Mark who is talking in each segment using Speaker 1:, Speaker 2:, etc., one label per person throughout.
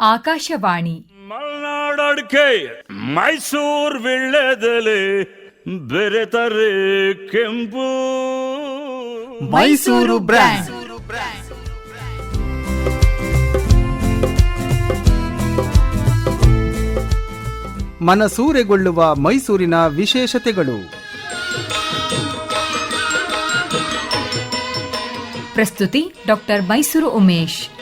Speaker 1: ಆಕಾಶವಾಣಿ.
Speaker 2: ಮಲ್ನಾಡಡ್ಕೆ ಮೈಸೂರ್ ವಿಳ್ಳೆದೆಲೆ ಬೆರೆತರೆ ಕೆಂಪು.
Speaker 3: ಮೈಸೂರು ಬ್ರ್ಯಾಂಡ್. ಮನಸೂರೆಗೊಳ್ಳುವ ಮೈಸೂರಿನ ವಿಶೇಷತೆಗಳು.
Speaker 1: ಪ್ರಸ್ತುತಿ ಡಾಕ್ಟರ್ ಮೈಸೂರು ಉಮೇಶ್.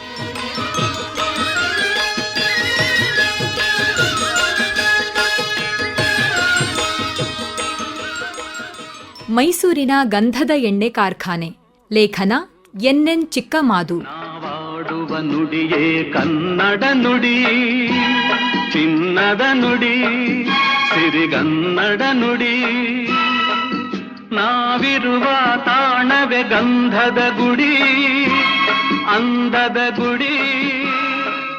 Speaker 1: ಮೈಸೂರಿನ ಗಂಧದ ಎಣ್ಣೆ ಕಾರ್ಖಾನೆ. ಲೇಖನ ಎನ್ಎನ್ ಚಿಕ್ಕಮಾದು
Speaker 4: ನಾವಾಡುವ ನುಡಿಯೇ ಕನ್ನಡ ನುಡಿ ಚಿನ್ನದ ನುಡಿ ಸಿರಿಗನ್ನಡ ನುಡಿ. ನಾವಿರುವ ತಾಣವೇ ಗಂಧದ ಗುಡಿ ಅಂದದ ಗುಡಿ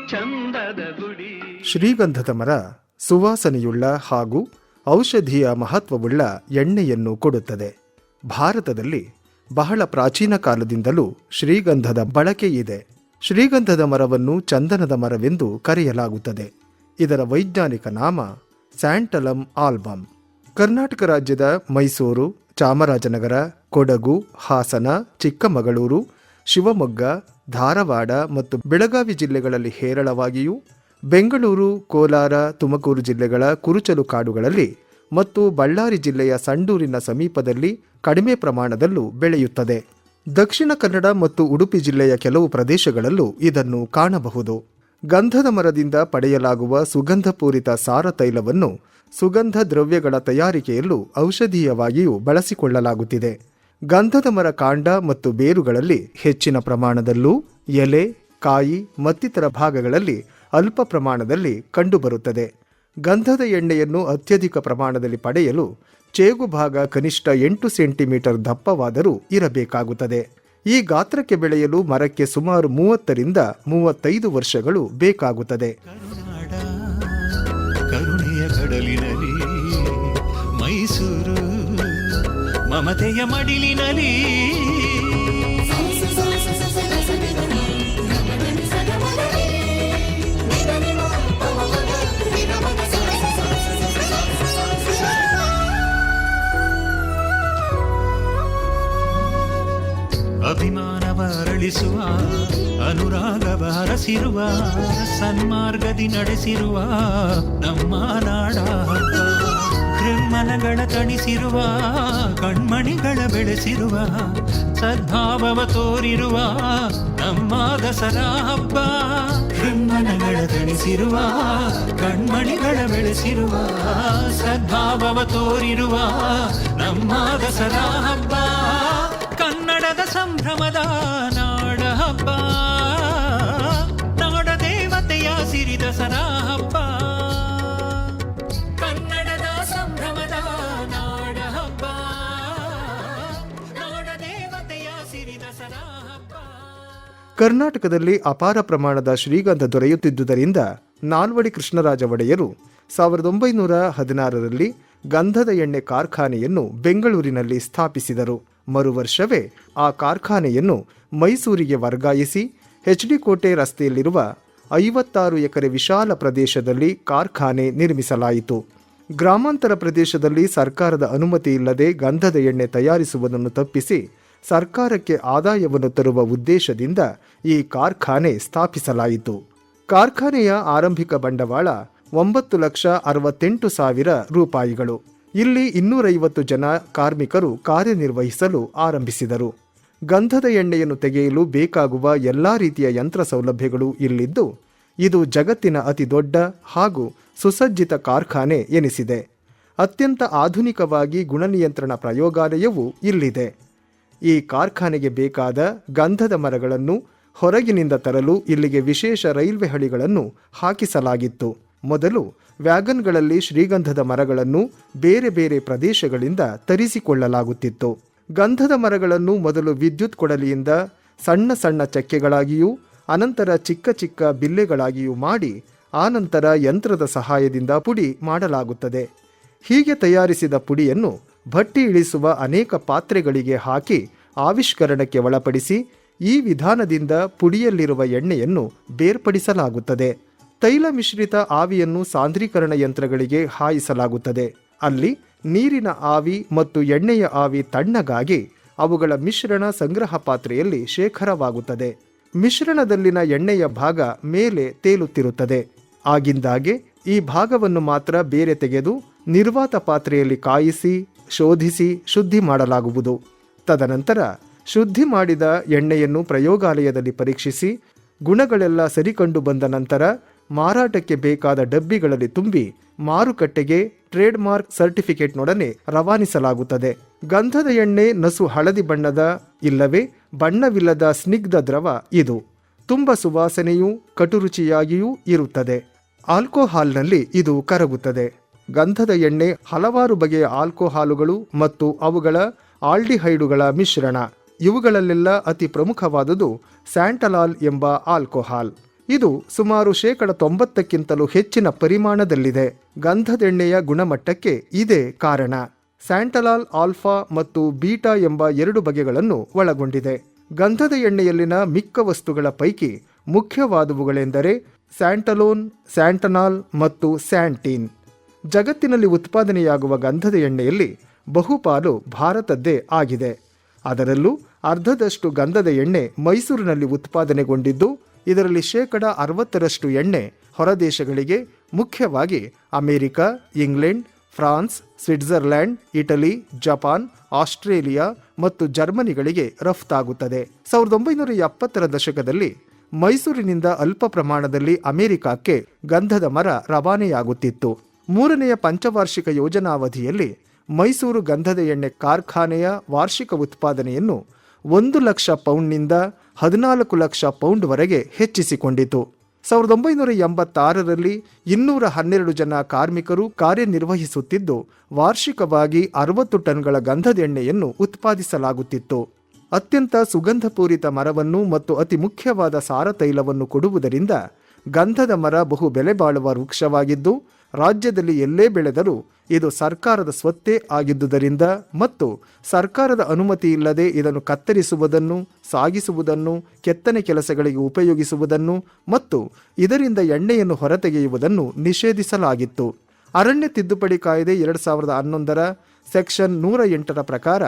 Speaker 4: ಚಂದದ ಗುಡಿ.
Speaker 5: ಶ್ರೀಗಂಧದ ಮರ ಸುವಾಸನೆಯುಳ್ಳ ಹಾಗೂ ಔಷಧೀಯ ಮಹತ್ವವುಳ್ಳ ಎಣ್ಣೆಯನ್ನು ಕೊಡುತ್ತದೆ. ಭಾರತದಲ್ಲಿ ಬಹಳ ಪ್ರಾಚೀನ ಕಾಲದಿಂದಲೂ ಶ್ರೀಗಂಧದ ಬಳಕೆ ಇದೆ. ಶ್ರೀಗಂಧದ ಮರವನ್ನು ಚಂದನದ ಮರವೆಂದು ಕರೆಯಲಾಗುತ್ತದೆ. ಇದರ ವೈಜ್ಞಾನಿಕ ನಾಮ ಸ್ಯಾಂಟಲಮ್ ಆಲ್ಬಮ್. ಕರ್ನಾಟಕ ರಾಜ್ಯದ ಮೈಸೂರು, ಚಾಮರಾಜನಗರ, ಕೊಡಗು, ಹಾಸನ, ಚಿಕ್ಕಮಗಳೂರು, ಶಿವಮೊಗ್ಗ, ಧಾರವಾಡ ಮತ್ತು ಬೆಳಗಾವಿ ಜಿಲ್ಲೆಗಳಲ್ಲಿ ಹೇರಳವಾಗಿಯೂ ಬೆಂಗಳೂರು, ಕೋಲಾರ, ತುಮಕೂರು ಜಿಲ್ಲೆಗಳ ಕುರುಚಲು ಕಾಡುಗಳಲ್ಲಿ ಮತ್ತು ಬಳ್ಳಾರಿ ಜಿಲ್ಲೆಯ ಸಂಡೂರಿನ ಸಮೀಪದಲ್ಲಿ ಕಡಿಮೆ ಪ್ರಮಾಣದಲ್ಲೂ ಬೆಳೆಯುತ್ತದೆ. ದಕ್ಷಿಣ ಕನ್ನಡ ಮತ್ತು ಉಡುಪಿ ಜಿಲ್ಲೆಯ ಕೆಲವು ಪ್ರದೇಶಗಳಲ್ಲೂ ಇದನ್ನು ಕಾಣಬಹುದು. ಗಂಧದ ಮರದಿಂದ ಪಡೆಯಲಾಗುವ ಸುಗಂಧಪೂರಿತ ಸಾರ ತೈಲವನ್ನು ಸುಗಂಧ ದ್ರವ್ಯಗಳ ತಯಾರಿಕೆಯಲ್ಲೂ ಔಷಧೀಯವಾಗಿಯೂ ಬಳಸಿಕೊಳ್ಳಲಾಗುತ್ತಿದೆ. ಗಂಧದ ಮರ ಕಾಂಡ ಮತ್ತು ಬೇರುಗಳಲ್ಲಿ ಹೆಚ್ಚಿನ ಪ್ರಮಾಣದಲ್ಲೂ ಎಲೆ, ಕಾಯಿ ಮತ್ತಿತರ ಭಾಗಗಳಲ್ಲಿ ಅಲ್ಪ ಪ್ರಮಾಣದಲ್ಲಿ ಕಂಡುಬರುತ್ತದೆ. ಗಂಧದ ಎಣ್ಣೆಯನ್ನು ಅತ್ಯಧಿಕ ಪ್ರಮಾಣದಲ್ಲಿ ಪಡೆಯಲು ಚೇಗು ಭಾಗ ಕನಿಷ್ಠ ಎಂಟು ಸೆಂಟಿಮೀಟರ್ ದಪ್ಪವಾದರೂ ಇರಬೇಕಾಗುತ್ತದೆ. ಈ ಗಾತ್ರಕ್ಕೆ ಬೆಳೆಯಲು ಮರಕ್ಕೆ ಸುಮಾರು ಮೂವತ್ತರಿಂದ ಮೂವತ್ತೈದು ವರ್ಷಗಳು ಬೇಕಾಗುತ್ತದೆ.
Speaker 6: ಮೈಸೂರು, ಮಮತೆಯ ಮಡಿಲಿನಲಿ ಅನುರಾಗ ಅನುರಾಗವ, ಹರಸಿರುವ, ಸನ್ಮಾರ್ಗದಿ ನಡೆಸಿರುವ ನಮ್ಮ ನಾಡ. ಕೃಮ್ಮನಗಳ ತಣಿಸಿರುವ, ಕಣ್ಮಣಿಗಳ ಬೆಳೆಸಿರುವ, ಸದ್ಭಾವವ ತೋರಿರುವ ನಮ್ಮ ದಸರಾ ಹಬ್ಬ. ಕೃಮ್ಮನಗಳ ತಣಿಸಿರುವ, ಕಣ್ಮಣಿಗಳ ಬೆಳೆಸಿರುವ, ಸದ್ಭಾವವ ತೋರಿರುವ ನಮ್ಮ ದಸರಾ ಹಬ್ಬ. ಕನ್ನಡದ ಸಂಭ್ರಮದ
Speaker 5: ಕರ್ನಾಟಕದಲ್ಲಿ ಅಪಾರ ಪ್ರಮಾಣದ ಶ್ರೀಗಂಧ ದೊರೆಯುತ್ತಿದ್ದುದರಿಂದ ನಾಲ್ವಡಿ ಕೃಷ್ಣರಾಜ ಒಡೆಯರು ಸಾವಿರದ ಒಂಬೈನೂರ ಹದಿನಾರರಲ್ಲಿ ಗಂಧದ ಎಣ್ಣೆ ಕಾರ್ಖಾನೆಯನ್ನು ಬೆಂಗಳೂರಿನಲ್ಲಿ ಸ್ಥಾಪಿಸಿದರು. ಮರುವರ್ಷವೇ ಆ ಕಾರ್ಖಾನೆಯನ್ನು ಮೈಸೂರಿಗೆ ವರ್ಗಾಯಿಸಿ ಎಚ್ ಡಿ ಕೋಟೆ ರಸ್ತೆಯಲ್ಲಿರುವ ಐವತ್ತಾರು ಎಕರೆ ವಿಶಾಲ ಪ್ರದೇಶದಲ್ಲಿ ಕಾರ್ಖಾನೆ ನಿರ್ಮಿಸಲಾಯಿತು. ಗ್ರಾಮಾಂತರ ಪ್ರದೇಶದಲ್ಲಿ ಸರ್ಕಾರದ ಅನುಮತಿ ಇಲ್ಲದೆ ಗಂಧದ ಎಣ್ಣೆ ತಯಾರಿಸುವುದನ್ನು ತಪ್ಪಿಸಿ ಸರ್ಕಾರಕ್ಕೆ ಆದಾಯವನ್ನು ತರುವ ಉದ್ದೇಶದಿಂದ ಈ ಕಾರ್ಖಾನೆ ಸ್ಥಾಪಿಸಲಾಯಿತು. ಕಾರ್ಖಾನೆಯ ಆರಂಭಿಕ ಬಂಡವಾಳ ಒಂಬತ್ತು ಲಕ್ಷ ಅರವತ್ತೆಂಟು ಸಾವಿರ ರೂಪಾಯಿಗಳು. ಇಲ್ಲಿ ಇನ್ನೂರೈವತ್ತು ಜನ ಕಾರ್ಮಿಕರು ಕಾರ್ಯನಿರ್ವಹಿಸಲು ಆರಂಭಿಸಿದರು. ಗಂಧದ ಎಣ್ಣೆಯನ್ನು ತೆಗೆಯಲು ಬೇಕಾಗುವ ಎಲ್ಲಾ ರೀತಿಯ ಯಂತ್ರ ಸೌಲಭ್ಯಗಳು ಇಲ್ಲಿದ್ದು, ಇದು ಜಗತ್ತಿನ ಅತಿದೊಡ್ಡ ಹಾಗೂ ಸುಸಜ್ಜಿತ ಕಾರ್ಖಾನೆ ಎನಿಸಿದೆ. ಅತ್ಯಂತ ಆಧುನಿಕವಾಗಿ ಗುಣನಿಯಂತ್ರಣ ಪ್ರಯೋಗಾಲಯವೂ ಇಲ್ಲಿದೆ. ಈ ಕಾರ್ಖಾನೆಗೆ ಬೇಕಾದ ಗಂಧದ ಮರಗಳನ್ನು ಹೊರಗಿನಿಂದ ತರಲು ಇಲ್ಲಿಗೆ ವಿಶೇಷ ರೈಲ್ವೆ ಹಳಿಗಳನ್ನು ಹಾಕಿಸಲಾಗಿತ್ತು. ಮೊದಲು ವ್ಯಾಗನ್ಗಳಲ್ಲಿ ಶ್ರೀಗಂಧದ ಮರಗಳನ್ನು ಬೇರೆ ಬೇರೆ ಪ್ರದೇಶಗಳಿಂದ ತರಿಸಿಕೊಳ್ಳಲಾಗುತ್ತಿತ್ತು. ಗಂಧದ ಮರಗಳನ್ನು ಮೊದಲು ವಿದ್ಯುತ್ ಕೊಡಲಿಯಿಂದ ಸಣ್ಣ ಸಣ್ಣ ಚಕ್ಕೆಗಳಾಗಿಯೂ, ಅನಂತರ ಚಿಕ್ಕ ಚಿಕ್ಕ ಬಿಲ್ಲೆಗಳಾಗಿಯೂ ಮಾಡಿ, ಆನಂತರ ಯಂತ್ರದ ಸಹಾಯದಿಂದ ಪುಡಿ ಮಾಡಲಾಗುತ್ತದೆ. ಹೀಗೆ ತಯಾರಿಸಿದ ಪುಡಿಯನ್ನು ಭಟ್ಟಿ ಇಳಿಸುವ ಅನೇಕ ಪಾತ್ರೆಗಳಿಗೆ ಹಾಕಿ ಆವಿಷ್ಕರಣಕ್ಕೆ ಒಳಪಡಿಸಿ ಈ ವಿಧಾನದಿಂದ ಪುಡಿಯಲ್ಲಿರುವ ಎಣ್ಣೆಯನ್ನು ಬೇರ್ಪಡಿಸಲಾಗುತ್ತದೆ. ತೈಲ ಮಿಶ್ರಿತ ಆವಿಯನ್ನು ಸಾಂದ್ರೀಕರಣ ಯಂತ್ರಗಳಿಗೆ ಹಾಯಿಸಲಾಗುತ್ತದೆ. ಅಲ್ಲಿ ನೀರಿನ ಆವಿ ಮತ್ತು ಎಣ್ಣೆಯ ಆವಿ ತಣ್ಣಗಾಗಿ ಅವುಗಳ ಮಿಶ್ರಣ ಸಂಗ್ರಹ ಪಾತ್ರೆಯಲ್ಲಿ ಶೇಖರವಾಗುತ್ತದೆ. ಮಿಶ್ರಣದಲ್ಲಿನ ಎಣ್ಣೆಯ ಭಾಗ ಮೇಲೆ ತೇಲುತ್ತಿರುತ್ತದೆ. ಆಗಿಂದಾಗೆ ಈ ಭಾಗವನ್ನು ಮಾತ್ರ ಬೇರೆ ತೆಗೆದು ನಿರ್ವಾತ ಪಾತ್ರೆಯಲ್ಲಿ ಕಾಯಿಸಿ ಶೋಧಿಸಿ ಶುದ್ಧಿ ಮಾಡಲಾಗುವುದು. ತದನಂತರ ಶುದ್ಧಿ ಮಾಡಿದ ಎಣ್ಣೆಯನ್ನು ಪ್ರಯೋಗಾಲಯದಲ್ಲಿ ಪರೀಕ್ಷಿಸಿ, ಗುಣಗಳೆಲ್ಲ ಸರಿಕಂಡು ಬಂದ ನಂತರ ಮಾರಾಟಕ್ಕೆ ಬೇಕಾದ ಡಬ್ಬಿಗಳಲ್ಲಿ ತುಂಬಿ ಮಾರುಕಟ್ಟೆಗೆ ಟ್ರೇಡ್ ಮಾರ್ಕ್ ಸರ್ಟಿಫಿಕೇಟ್ನೊಡನೆ ರವಾನಿಸಲಾಗುತ್ತದೆ. ಗಂಧದ ಎಣ್ಣೆ ನಸು ಹಳದಿ ಬಣ್ಣದ, ಇಲ್ಲವೇ ಬಣ್ಣವಿಲ್ಲದ ಸ್ನಿಗ್ಧ ದ್ರವ ಇದು. ತುಂಬ ಸುವಾಸನೆಯೂ ಕಟುರುಚಿಯಾಗಿಯೂ ಇರುತ್ತದೆ. ಆಲ್ಕೋಹಾಲ್ನಲ್ಲಿ ಇದು ಕರಗುತ್ತದೆ. ಗಂಧದ ಎಣ್ಣೆ, ಹಲವಾರು ಬಗೆಯ ಆಲ್ಕೋಹಾಲುಗಳು ಮತ್ತು ಅವುಗಳ ಆಲ್ಡಿಹೈಡುಗಳ ಮಿಶ್ರಣ. ಇವುಗಳಲ್ಲೆಲ್ಲ ಅತಿ ಪ್ರಮುಖವಾದುದು ಸ್ಯಾಂಟಲಾಲ್ ಎಂಬ ಆಲ್ಕೋಹಾಲ್. ಇದು ಸುಮಾರು ಶೇಕಡ ತೊಂಬತ್ತಕ್ಕಿಂತಲೂ ಹೆಚ್ಚಿನ ಪರಿಮಾಣದಲ್ಲಿದೆ. ಗಂಧದೆಣ್ಣೆಯ ಗುಣಮಟ್ಟಕ್ಕೆ ಇದೇ ಕಾರಣ. ಸ್ಯಾಂಟಲಾಲ್ ಆಲ್ಫಾ ಮತ್ತು ಬೀಟಾ ಎಂಬ ಎರಡು ಬಗೆಗಳನ್ನು ಒಳಗೊಂಡಿದೆ. ಗಂಧದ ಎಣ್ಣೆಯಲ್ಲಿನ ಮಿಕ್ಕ ವಸ್ತುಗಳ ಪೈಕಿ ಮುಖ್ಯವಾದವುಗಳೆಂದರೆ ಸ್ಯಾಂಟಲೋನ್, ಸ್ಯಾಂಟನಾಲ್ ಮತ್ತು ಸ್ಯಾಂಟೀನ್. ಜಗತ್ತಿನಲ್ಲಿ ಉತ್ಪಾದನೆಯಾಗುವ ಗಂಧದ ಎಣ್ಣೆಯಲ್ಲಿ ಬಹುಪಾಲು ಭಾರತದ್ದೇ ಆಗಿದೆ. ಅದರಲ್ಲೂ ಅರ್ಧದಷ್ಟು ಗಂಧದ ಎಣ್ಣೆ ಮೈಸೂರಿನಲ್ಲಿ ಉತ್ಪಾದನೆಗೊಂಡಿದ್ದು, ಇದರಲ್ಲಿ ಶೇಕಡ ಅರವತ್ತರಷ್ಟು ಎಣ್ಣೆ ಹೊರದೇಶಗಳಿಗೆ, ಮುಖ್ಯವಾಗಿ America, England, France, Switzerland, Italy, Japan, Australia ಮತ್ತು ಜರ್ಮನಿಗಳಿಗೆ ರಫ್ತಾಗುತ್ತದೆ. ಸಾವಿರದ ಒಂಬೈನೂರ ಎಪ್ಪತ್ತರ ದಶಕದಲ್ಲಿ ಮೈಸೂರಿನಿಂದ ಅಲ್ಪ ಪ್ರಮಾಣದಲ್ಲಿ ಅಮೆರಿಕಕ್ಕೆ ಗಂಧದ ಮರ ರವಾನೆಯಾಗುತ್ತಿತ್ತು. ಮೂರನೆಯ ಪಂಚವಾರ್ಷಿಕ ಯೋಜನಾವಧಿಯಲ್ಲಿ ಮೈಸೂರು ಗಂಧದ ಎಣ್ಣೆ ಕಾರ್ಖಾನೆಯ ವಾರ್ಷಿಕ ಉತ್ಪಾದನೆಯನ್ನು ಒಂದು ಲಕ್ಷ ಪೌಂಡ್ನಿಂದ ಹದಿನಾಲ್ಕು ಲಕ್ಷ ಪೌಂಡ್ವರೆಗೆ ಹೆಚ್ಚಿಸಿಕೊಂಡಿತು. ಸಾವಿರದ ಒಂಬೈನೂರ ಎಂಬತ್ತಾರರಲ್ಲಿ ಇನ್ನೂರ ಹನ್ನೆರಡು ಜನ ಕಾರ್ಮಿಕರು ಕಾರ್ಯನಿರ್ವಹಿಸುತ್ತಿದ್ದು, ವಾರ್ಷಿಕವಾಗಿ ಅರವತ್ತು ಟನ್ಗಳ ಗಂಧದೆಣ್ಣೆಯನ್ನು ಉತ್ಪಾದಿಸಲಾಗುತ್ತಿತ್ತು. ಅತ್ಯಂತ ಸುಗಂಧಪೂರಿತ ಮರವನ್ನು ಮತ್ತು ಅತಿ ಮುಖ್ಯವಾದ ಸಾರತೈಲವನ್ನು ಕೊಡುವುದರಿಂದ ಗಂಧದ ಮರ ಬಹು ಬೆಲೆ ಬಾಳುವ ವೃಕ್ಷವಾಗಿದ್ದು ರಾಜ್ಯದಲ್ಲಿ ಎಲ್ಲೇ ಬೆಳೆದರೂ ಇದು ಸರ್ಕಾರದ ಸ್ವತ್ತೇ ಆಗಿದ್ದುದರಿಂದ ಮತ್ತು ಸರ್ಕಾರದ ಅನುಮತಿ ಇಲ್ಲದೆ ಇದನ್ನು ಕತ್ತರಿಸುವುದನ್ನು, ಸಾಗಿಸುವುದನ್ನು, ಕೆತ್ತನೆ ಕೆಲಸಗಳಿಗೆ ಉಪಯೋಗಿಸುವುದನ್ನು ಮತ್ತು ಇದರಿಂದ ಎಣ್ಣೆಯನ್ನು ಹೊರತೆಗೆಯುವುದನ್ನು ನಿಷೇಧಿಸಲಾಗಿತ್ತು. ಅರಣ್ಯ ತಿದ್ದುಪಡಿ ಕಾಯ್ದೆ ಎರಡು ಸಾವಿರದ ಹನ್ನೊಂದರ ಸೆಕ್ಷನ್ ನೂರ ಎಂಟರ ಪ್ರಕಾರ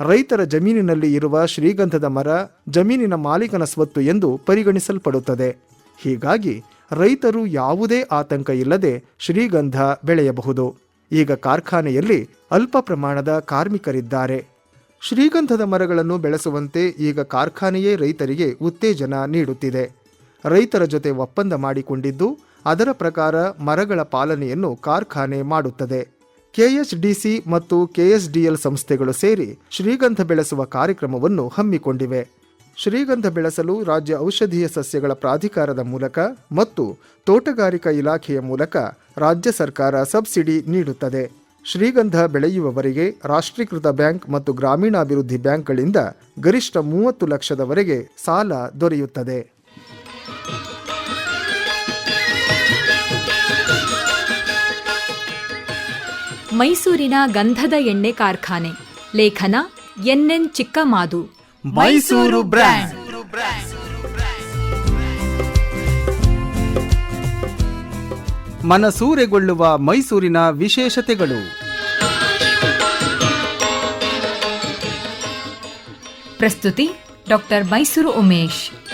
Speaker 5: ರೈತರ ಜಮೀನಿನಲ್ಲಿ ಇರುವ ಶ್ರೀಗಂಧದ ಮರ ಜಮೀನಿನ ಮಾಲೀಕನ ಸ್ವತ್ತು ಎಂದು ಪರಿಗಣಿಸಲ್ಪಡುತ್ತದೆ. ಹೀಗಾಗಿ ರೈತರು ಯಾವುದೇ ಆತಂಕ ಇಲ್ಲದೆ ಶ್ರೀಗಂಧ ಬೆಳೆಯಬಹುದು. ಈಗ ಕಾರ್ಖಾನೆಯಲ್ಲಿ ಅಲ್ಪ ಪ್ರಮಾಣದ ಕಾರ್ಮಿಕರಿದ್ದಾರೆ. ಶ್ರೀಗಂಧದ ಮರಗಳನ್ನು ಬೆಳೆಸುವಂತೆ ಈಗ ಕಾರ್ಖಾನೆಯೇ ರೈತರಿಗೆ ಉತ್ತೇಜನ ನೀಡುತ್ತಿದೆ. ರೈತರ ಜೊತೆ ಒಪ್ಪಂದ ಮಾಡಿಕೊಂಡಿದ್ದು, ಅದರ ಪ್ರಕಾರ ಮರಗಳ ಪಾಲನೆಯನ್ನು ಕಾರ್ಖಾನೆ ಮಾಡುತ್ತದೆ. ಕೆಎಚ್ಡಿಸಿ ಮತ್ತು ಕೆಎಸ್ಡಿಎಲ್ ಸಂಸ್ಥೆಗಳು ಸೇರಿ ಶ್ರೀಗಂಧ ಬೆಳೆಸುವ ಕಾರ್ಯಕ್ರಮವನ್ನು ಹಮ್ಮಿಕೊಂಡಿವೆ. ಶ್ರೀಗಂಧ ಬೆಳೆಸಲು ರಾಜ್ಯ ಔಷಧೀಯ ಸಸ್ಯಗಳ ಪ್ರಾಧಿಕಾರದ ಮೂಲಕ ಮತ್ತು ತೋಟಗಾರಿಕಾ ಇಲಾಖೆಯ ಮೂಲಕ ರಾಜ್ಯ ಸರ್ಕಾರ ಸಬ್ಸಿಡಿ ನೀಡುತ್ತದೆ. ಶ್ರೀಗಂಧ ಬೆಳೆಯುವವರಿಗೆ ರಾಷ್ಟ್ರೀಕೃತ ಬ್ಯಾಂಕ್ ಮತ್ತು ಗ್ರಾಮೀಣಾಭಿವೃದ್ಧಿ ಬ್ಯಾಂಕ್ಗಳಿಂದ ಗರಿಷ್ಠ ಮೂವತ್ತು ಲಕ್ಷದವರೆಗೆ ಸಾಲ ದೊರೆಯುತ್ತದೆ.
Speaker 1: ಮೈಸೂರಿನ ಗಂಧದ ಎಣ್ಣೆ ಕಾರ್ಖಾನೆ. ಲೇಖನ N N Chikkamadu.
Speaker 3: Mysuru brand. ಮನಸೂರೆಗೊಳ್ಳುವ ಮೈಸೂರಿನ ವಿಶೇಷತೆಗಳು.
Speaker 1: ಪ್ರಸ್ತುತಿ ಡಾಕ್ಟರ್ ಮೈಸೂರು ಉಮೇಶ್.